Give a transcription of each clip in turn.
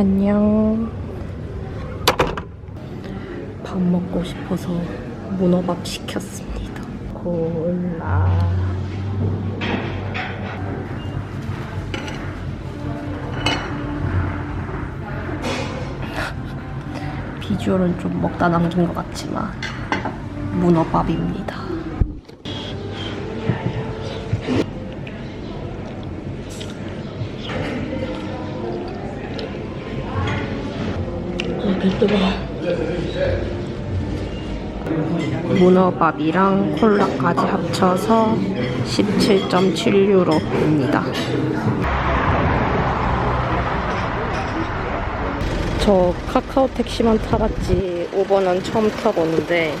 안녕. 밥 먹고 싶어서 문어밥 시켰습니다. 콜라. 비주얼은 좀 먹다 남긴 것 같지만 문어밥입니다. 뜨거. 문어밥이랑 콜라까지 합쳐서 17.7유로입니다. 저 카카오 택시만 타봤지 우버는 처음 타보는데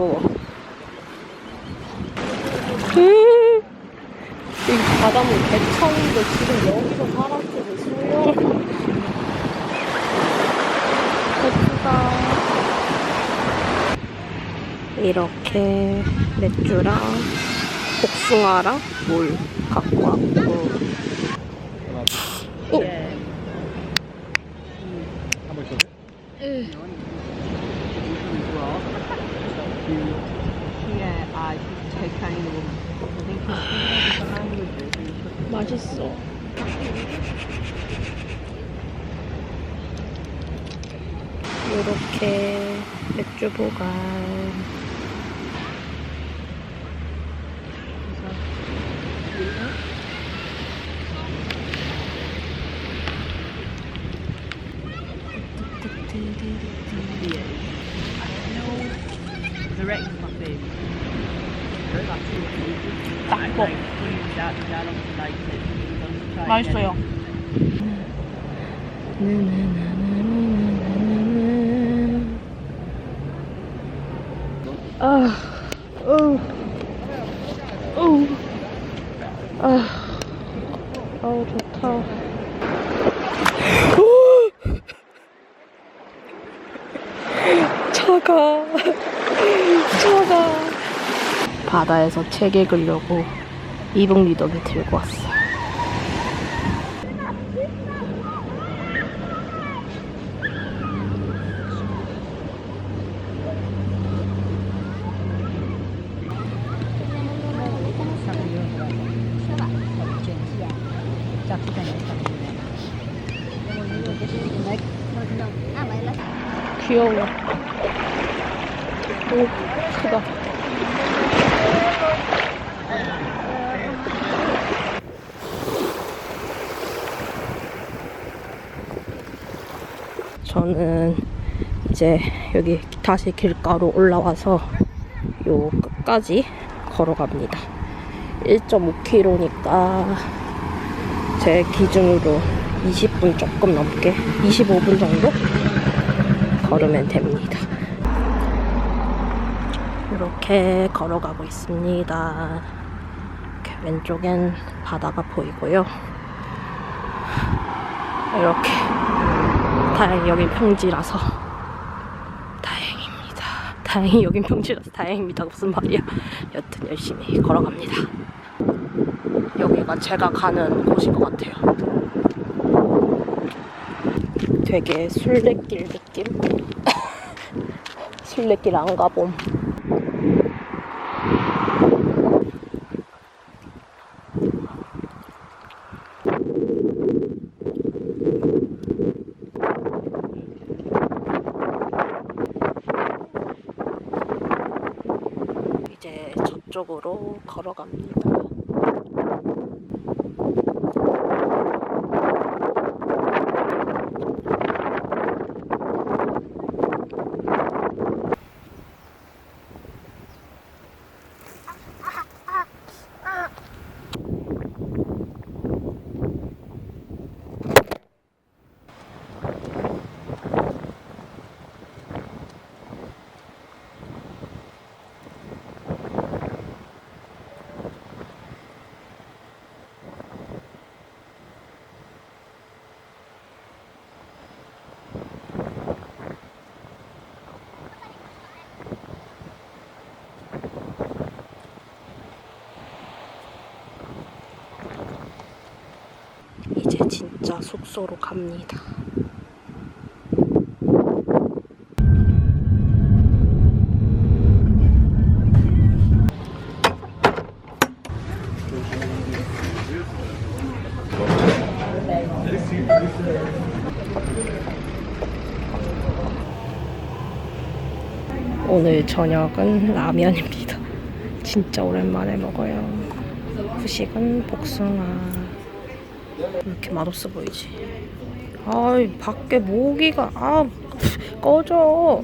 개 뜨거워 으이 바닷물 개천인데 지금 여기서 사람들이 수영. 예쁘다. 이렇게 맥주랑 복숭아랑 물 갖고 왔고 맛있어. 이렇게 맥주 보관 바다에서 책 읽으려고 이북 리더기 들고 왔어. 귀여워. 오, 크다. 저는 이제 여기 다시 길가로 올라와서 요 끝까지 걸어갑니다. 1.5km니까 제 기준으로 20분 조금 넘게 25분 정도 걸으면 됩니다. 이렇게 걸어가고 있습니다. 이렇게 왼쪽엔 바다가 보이고요. 이렇게 다행히 여긴 평지라서 다행입니다. 다행히 여긴 평지라서 다행입니다. 무슨 말이야. 여튼 열심히 걸어갑니다. 여기가 제가 가는 곳인 것 같아요. 되게 술래길 느낌? 술래길 안 가봄. 이제 저쪽으로 걸어갑니다. 진짜 숙소로 갑니다. 오늘 저녁은 라면입니다. 진짜 오랜만에 먹어요. 후식은 복숭아. 왜 이렇게 맛없어 보이지? 아이, 밖에 모기가, 아, 꺼져.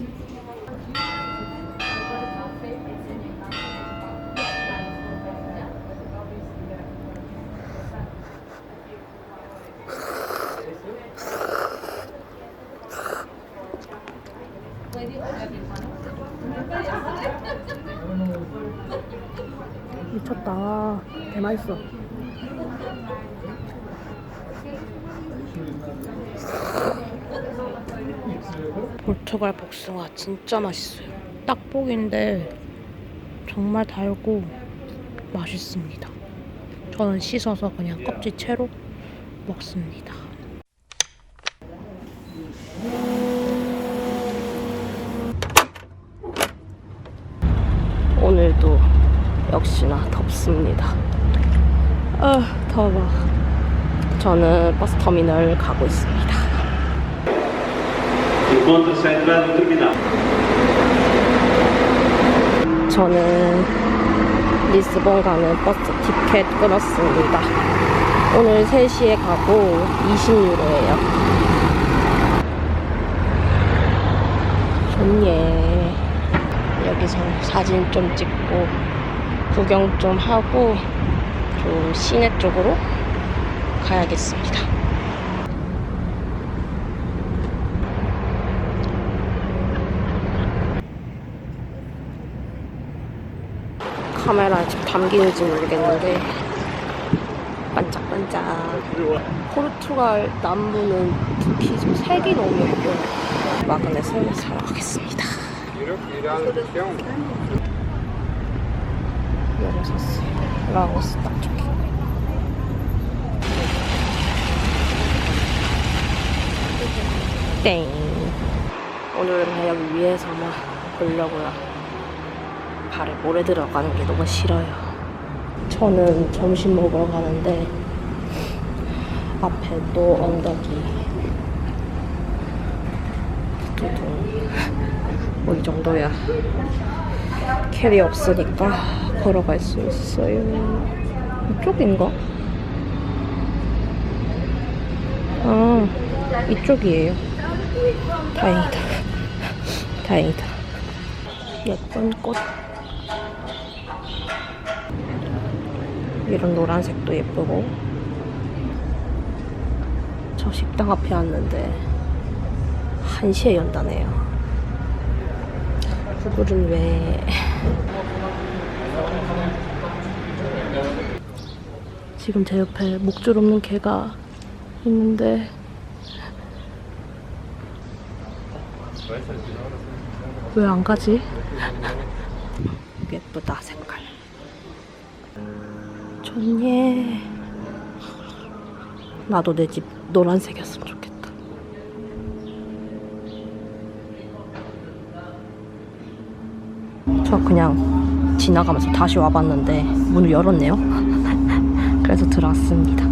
미쳤다. 개 맛있어. 포르투갈 복숭아 진짜 맛있어요. 딱복인데 정말 달고 맛있습니다. 저는 씻어서 그냥 껍질 채로 먹습니다. 오늘도 역시나 덥습니다. 아, 더워. 저는 버스 터미널 가고 있습니다. Encontra-se a entrada do terminal. 저는 리스본 가는 버스 티켓 끊었습니다. 오늘 3시에 가고 20유로예요. 좋네. 여기서 사진 좀 찍고 구경 좀 하고 저 시내 쪽으로 가야겠습니다. 카메라에 지금 담기는지 모르겠는데. 반짝반짝. 포르투갈 남부는 특히 좀 색이 너무 예뻐요. 마그넷을 사러 가겠습니다. 이거 샀어요 라오스 딱 좋게. 땡. 오늘은 여기 위에서만 보려고요 발에 모래 들어가는 게 너무 싫어요. 저는 점심 먹으러 가는데 앞에 또 언덕이 두둥 뭐이 정도야. 캐리 없으니까 걸어갈 수 있어요. 이쪽인가? 아 이쪽이에요. 다행이다. 다행이다. 예쁜 꽃. 이런 노란색도 예쁘고. 저 식당 앞에 왔는데 1시에 연다네요. 구글은 왜? 지금 제 옆에 목줄 없는 개가 있는데. 왜 안 가지? 예쁘다 색깔 좋네. 나도 내 집 노란색이었으면 좋겠다. 저 그냥 지나가면서 다시 와봤는데 문을 열었네요. 그래서 들어왔습니다.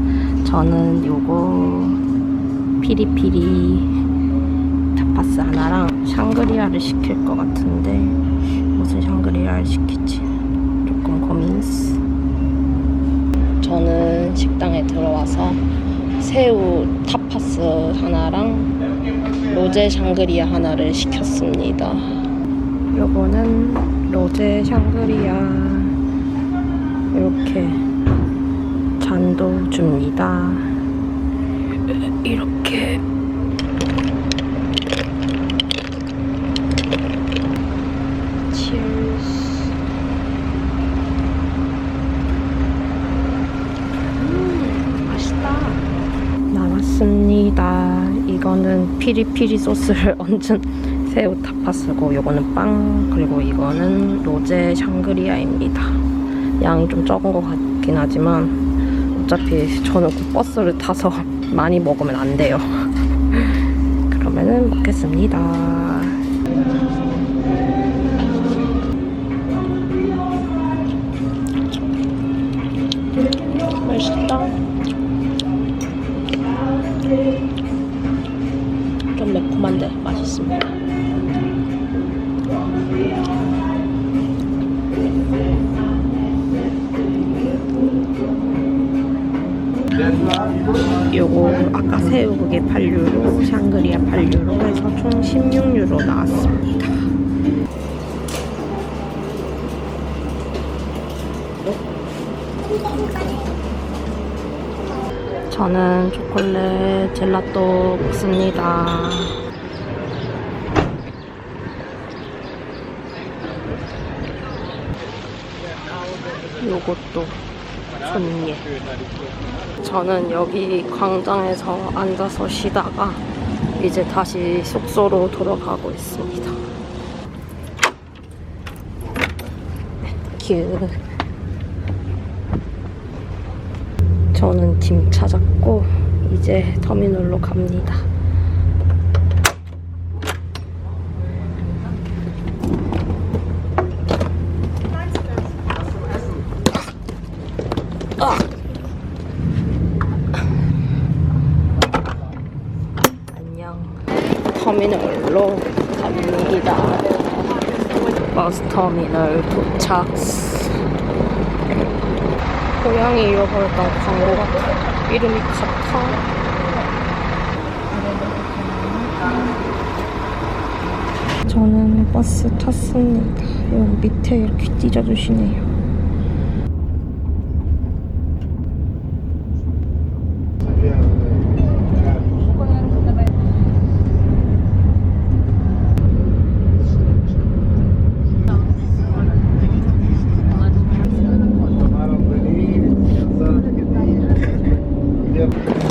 저는 요거 피리피리 타파스 하나랑 샹그리아를 시킬 것 같은데 무슨 샹그리아를 시킬지 조금 고민스. 저는 식당에 들어와서 새우 타파스 하나랑 로제 샹그리아 하나를 시켰습니다. 요거는 로제 샹그리아 이렇게 잔도 줍니다. 이렇게 치얼스 맛있다. 나왔습니다. 이거는 피리피리 소스를 얹은 새우 타파스고, 요거는 빵, 그리고 이거는 로제 샹그리아입니다. 양이 좀 적은 것 같긴 하지만, 어차피 저는 그 버스를 타서 많이 먹으면 안 돼요. 그러면은 먹겠습니다. 요거 아까 새우 그게 8유로, 샹그리아 8유로 해서 총 16유로 나왔습니다. 저는 초콜릿 젤라또 먹습니다. 요것도 손예. 저는 여기 광장에서 앉아서 쉬다가 이제 다시 숙소로 돌아가고 있습니다. 큐. 저는 짐 찾았고 이제 터미널로 갑니다. 아! 안녕. 터미널로 갑니다. 버스 터미널 도착. 고양이 잃어버렸던 광고 같아. 이름이 카타. 저는 버스 탔습니다. 여기 밑에 이렇게 찢어주시네요.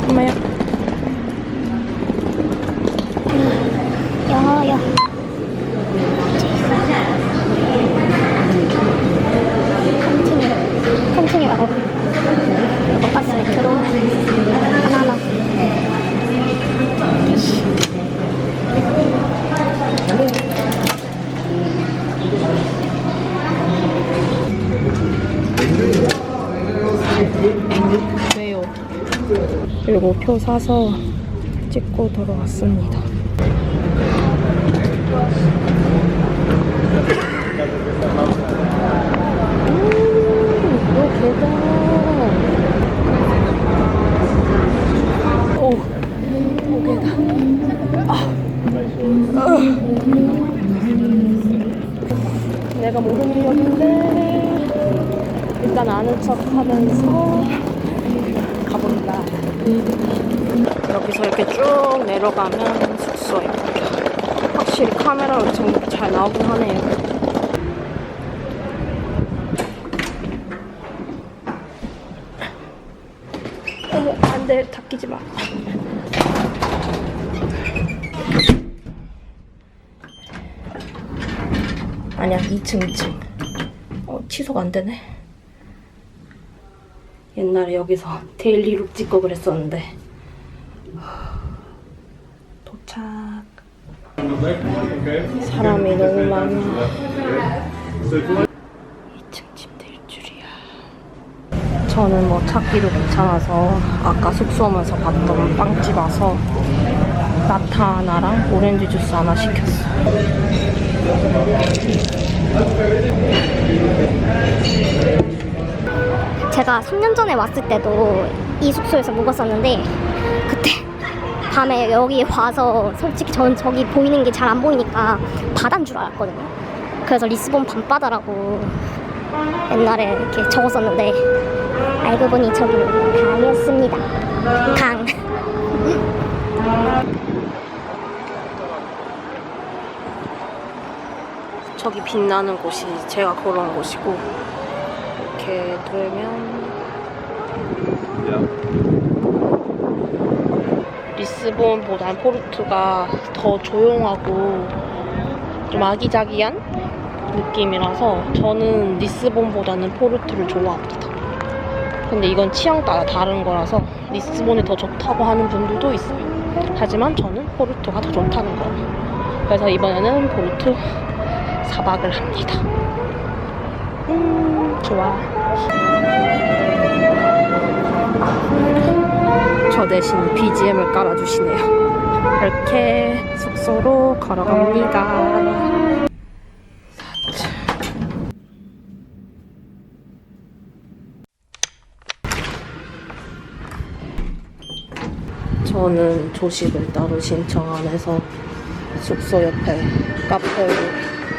엄마야. 야야 콘티뉴 콘티뉴라고 이거 버스 밑으로 하나하나 왜요? 그리고 표 사서 찍고 돌아왔습니다. 음. 오, 오 계단. 아, 으. 내가 모르는 일인데 일단 아는 척 하면서 가본다. 여기서 이렇게 쭉 내려가면 숙소입니다. 확실히 카메라로 좀잘 나오긴 하네요. 어머, 안 돼. 닦이지 마. 아니야, 2층, 2층. 어, 취소가 안 되네. 옛날에 여기서 데일리룩 찍고 그랬었는데. 도착. 사람이 너무 많아. 2층 침대일 줄이야. 저는 뭐 찾기도 괜찮아서 아까 숙소 오면서 봤던 빵집 와서 나타 하나랑 오렌지 주스 하나 시켰어 제가 3년 전에 왔을 때도 이 숙소에서 묵었었는데 그때 밤에 여기 와서 솔직히 전 저기 보이는 게 잘 안 보이니까 바다인 줄 알았거든요. 그래서 리스본 밤바다라고 옛날에 이렇게 적었었는데 알고 보니 저기는 강이었습니다. 강. 저기 빛나는 곳이 제가 걸어온 곳이고 이렇게 돌면 리스본보단 포르투가 더 조용하고 좀 아기자기한 느낌이라서 저는 리스본보다는 포르투를 좋아합니다. 근데 이건 취향 따라 다른 거라서 리스본이 더 좋다고 하는 분들도 있어요. 하지만 저는 포르토가 더 좋다는 거. 그래서 이번에는 포르토 4박을 합니다. 음, 좋아. 저 대신 BGM을 깔아주시네요. 이렇게 숙소로 걸어갑니다. 저는 조식을 따로 신청 안 해서 숙소 옆에 카페로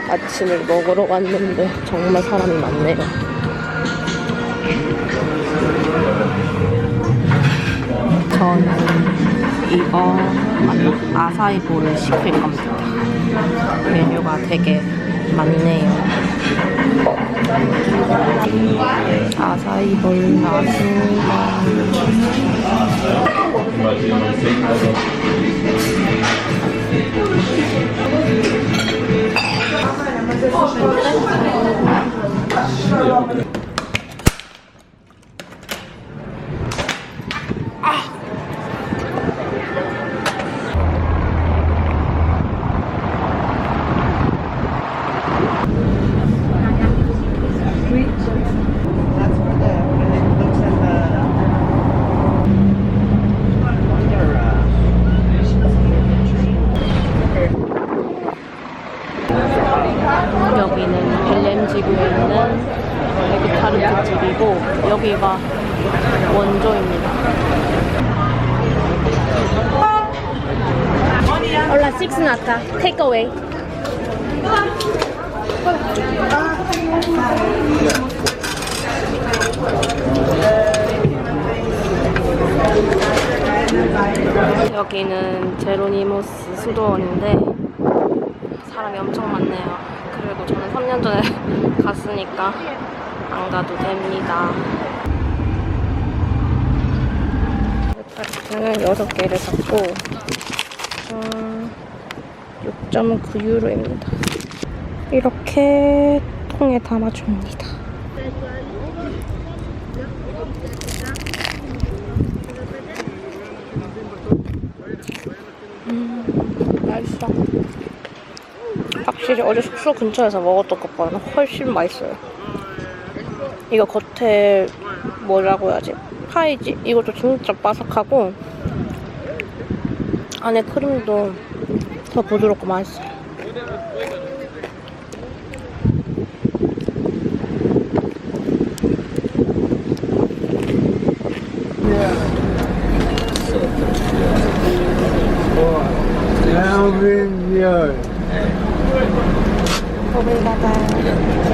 아침을 먹으러 왔는데 정말 사람이 많네요. 이거 아사이볼을 시킬 겁니다. 메뉴가 되게 많네요. 아사이볼 나왔습니다. 6 나타 테이크어웨이 여기는 제로니모스 수도원인데 사람이 엄청 많네요. 그리고 저는 3년 전에 갔으니까 안 가도 됩니다. 저는 6개를 샀고 6.9유로입니다. 이렇게 통에 담아줍니다. 음, 맛있어. 확실히 어제 숙소 근처에서 먹었던 것보다는 훨씬 맛있어요. 이거 겉에 뭐라고 해야지? 파이지? 이것도 진짜 바삭하고 안에 크림도 더 부드럽고 맛있어요. 법을 받아요.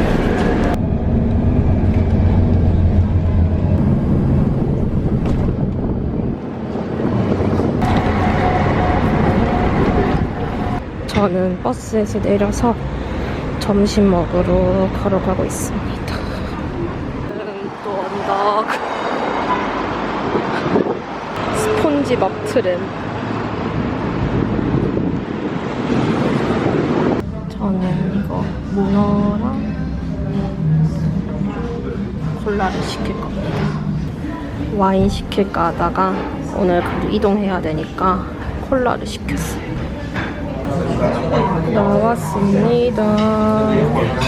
저는 버스에서 내려서 점심 먹으러 걸어가고 있습니다. 또 언덕. 스폰지 밥 트램. 저는 이거 문어랑 콜라를 시킬 겁니다. 와인 시킬까 하다가 오늘 그래도 이동해야 되니까 콜라를 시켰어요. 나왔습니다.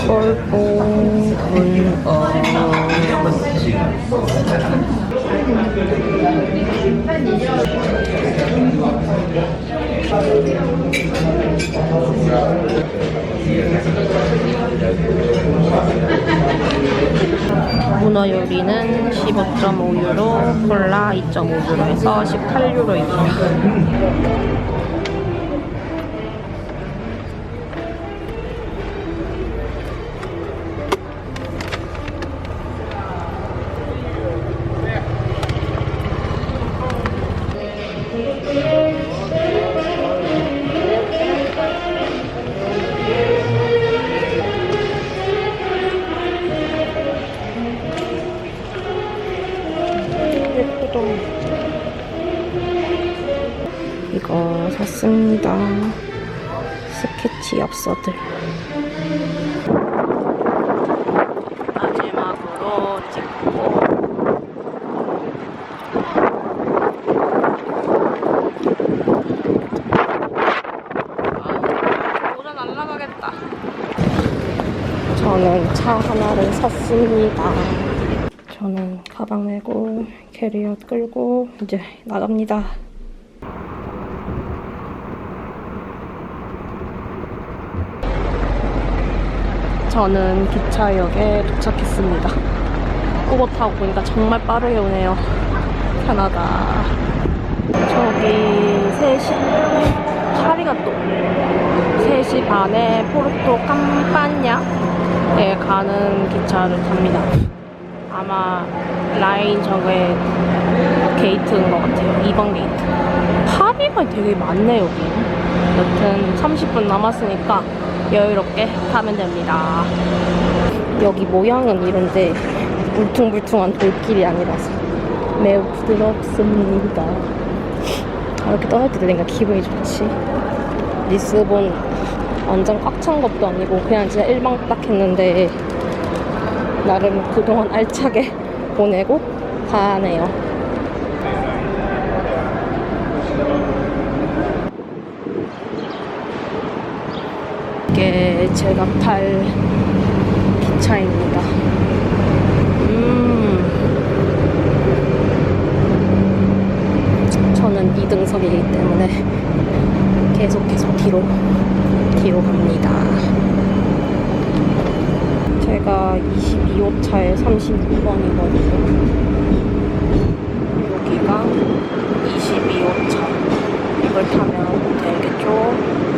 꼴뽕 문어. 문어 요리는 15.5유로, 콜라 2.5유로에서 18유로입니다. 예쁘다. 이거 샀습니다. 스케치 엽서들. 마지막으로 찍고. 아, 저는 차 하나를 샀습니다. 저는 가방 메고 캐리어 끌고 이제 나갑니다. 저는 기차역에 도착했습니다. 우버 타고 보니까 정말 빠르게 오네요. 편하다. 저기 3시, 파리가 또 3시 반에 포르토 캄파냐에 가는 기차를 탑니다. 아마 라인 저게 게이트인 것 같아요. 2번 게이트. 파리가 되게 많네, 여기. 여튼 30분 남았으니까 여유롭게 타면 됩니다. 여기 모양은 이런데 울퉁불퉁한 돌길이 아니라서 매우 부드럽습니다. 아, 이렇게 떠날 때 되니까 기분이 좋지. 리스본 완전 꽉 찬 것도 아니고 그냥 진짜 일방 딱 했는데 나름 그동안 알차게 보내고 가네요. 이게 제가 탈 기차입니다. 음. 저는 2등석이기 때문에 계속 계속 뒤로 뒤로 갑니다. 제가 22호 차에 36번이거든요. 여기가 22호 차. 이걸 타면 되겠죠?